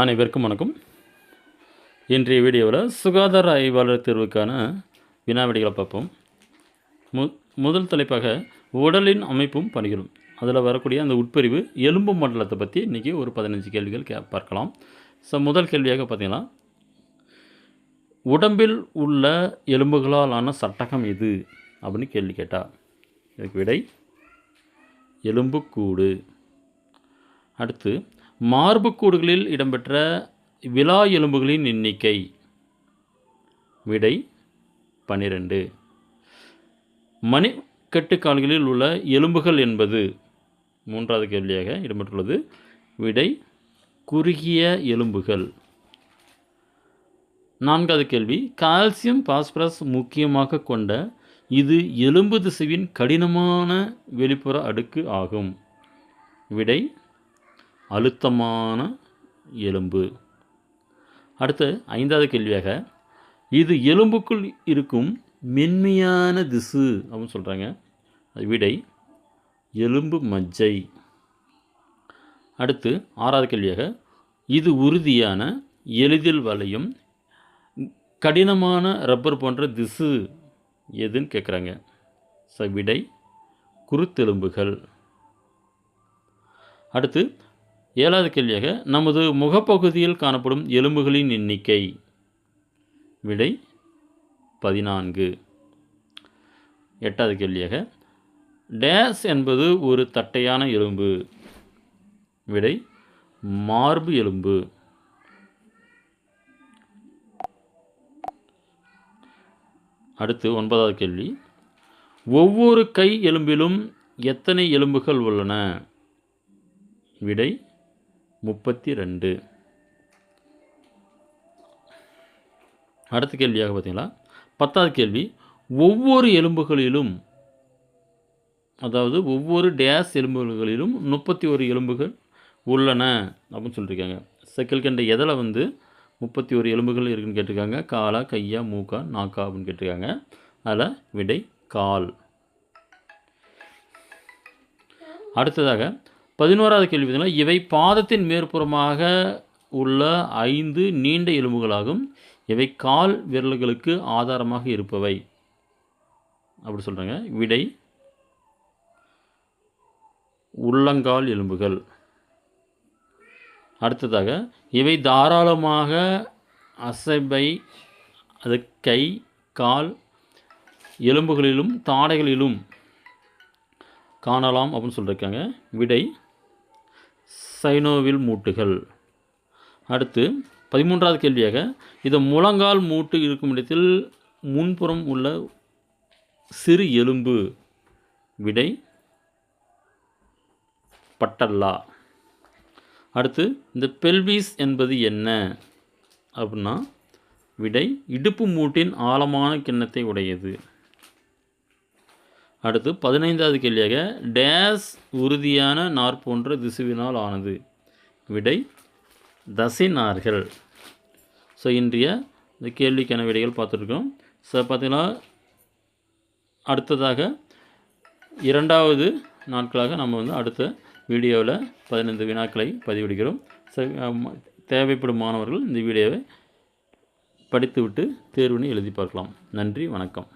அனைவருக்கும் வணக்கம். இன்றைய வீடியோவில் சுகாதார ஆய்வாளர் தேர்வுக்கான வினாவிடிகளை பார்ப்போம். மு முதல் தலைப்பாக உடலின் அமைப்பும் பணிகளும். அதில் வரக்கூடிய அந்த உட்பிரிவு எலும்பு மண்டலத்தை பற்றி இன்றைக்கி ஒரு பதினஞ்சு கேள்விகள் கே பார்க்கலாம். ஸோ முதல் கேள்வியாக பார்த்தீங்கன்னா உடம்பில் உள்ள எலும்புகளாலான சட்டகம் எது? அப்படின்னு கேள்வி கேட்டால் இதுக்கு விடை எலும்புக்கூடு. அடுத்து மார்புக்கூடுகளில் இடம்பெற்ற விலா எலும்புகளின் எண்ணிக்கை. விடை பன்னிரெண்டு. மணிக்கட்டுக்கால்களில் உள்ள எலும்புகள் என்பது மூன்றாவது கேள்வியாக இடம்பெற்றுள்ளது. விடை குறுகிய எலும்புகள். நான்காவது கேள்வி கால்சியம் பாஸ்பரஸ் முக்கியமாக கொண்ட இது எலும்பு திசைவின் கடினமான வெளிப்புற அடுக்கு ஆகும். விடை அழுத்தமான எலும்பு. அடுத்து ஐந்தாவது கேள்வியாக இது எலும்புக்குள் இருக்கும் மென்மையான திசு அப்படின்னு சொல்கிறாங்க விடை எலும்பு மஜ்ஜை. அடுத்து ஆறாவது கேள்வியாக இது உறுதியான எளிதில் வளையும் கடினமான ரப்பர் போன்ற திசு எதுன்னு கேட்குறாங்க ஸோ விடை குருத்தெலும்புகள். அடுத்து ஏழாவது கேள்வியாக நமது முகப்பகுதியில் காணப்படும் எலும்புகளின் எண்ணிக்கை. விடை பதினான்கு. எட்டாவது கேள்வியாக டேஸ் என்பது ஒரு தட்டையான எலும்பு. விடை மார்பு எலும்பு. அடுத்து ஒன்பதாவது கேள்வி ஒவ்வொரு கை எலும்பிலும் எத்தனை எலும்புகள் உள்ளன? விடை முப்பத்தி ரெண்டு. அடுத்த கேள்வியாக பார்த்தீங்களா? பத்தாவது கேள்வி ஒவ்வொரு எலும்புகளிலும் அதாவது ஒவ்வொரு டேஸ் எலும்புகளிலும் முப்பத்தி ஒரு எலும்புகள் உள்ளன அப்படின்னு சொல்லியிருக்காங்க. செக்கல் கண்ட எதில் வந்து முப்பத்தி ஒரு எலும்புகள் இருக்குன்னு கேட்டிருக்காங்க? காலா கையா மூக்கா நாக்கா அப்படின்னு கேட்டிருக்காங்க. அதில் விடை கால். அடுத்ததாக பதினோராவது கேள்வி பார்த்தீங்கன்னா இவை பாதத்தின் மேற்புறமாக உள்ள ஐந்து நீண்ட எலும்புகளாகும். இவை கால் விரல்களுக்கு ஆதாரமாக இருப்பவை. அப்படி சொல்கிறாங்க விடை உள்ளங்கால் எலும்புகள். அடுத்ததாக இவை தாராளமாக அசைபை அது கை கால் எலும்புகளிலும் தாடைகளிலும் காணலாம் அப்படின்னு சொல்லியிருக்காங்க விடை சைனோவில் மூட்டுகள். அடுத்து பதிமூன்றாவது கேள்வியாக இது முழங்கால் மூட்டு இருக்கும் இடத்தில் முன்புறம் உள்ள சிறு எலும்பு விடை பட்டல்லா. அடுத்து இந்த பெல்விஸ் என்பது என்ன? அப்படின்னா விடை இடுப்பு மூட்டின் ஆழமான கிண்ணத்தை உடையது. அடுத்து பதினைந்தாவது கேள்வியாக டேஸ் உறுதியான நார் போன்ற திசுவினால் ஆனது. விடை தசை நார்கள். ஸோ இன்றைய இந்த கேள்விக்கான விடைகள் பார்த்துருக்கோம். ஸோ பார்த்திங்கன்னா அடுத்ததாக இரண்டாவது நாட்களாக நம்ம வந்து அடுத்த வீடியோவில் பதினைந்து வினாக்களை பதிவிடுகிறோம். தேவைப்படும் மாணவர்கள் இந்த வீடியோவை படித்துவிட்டு தேர்வினை எழுதி பார்க்கலாம். நன்றி வணக்கம்.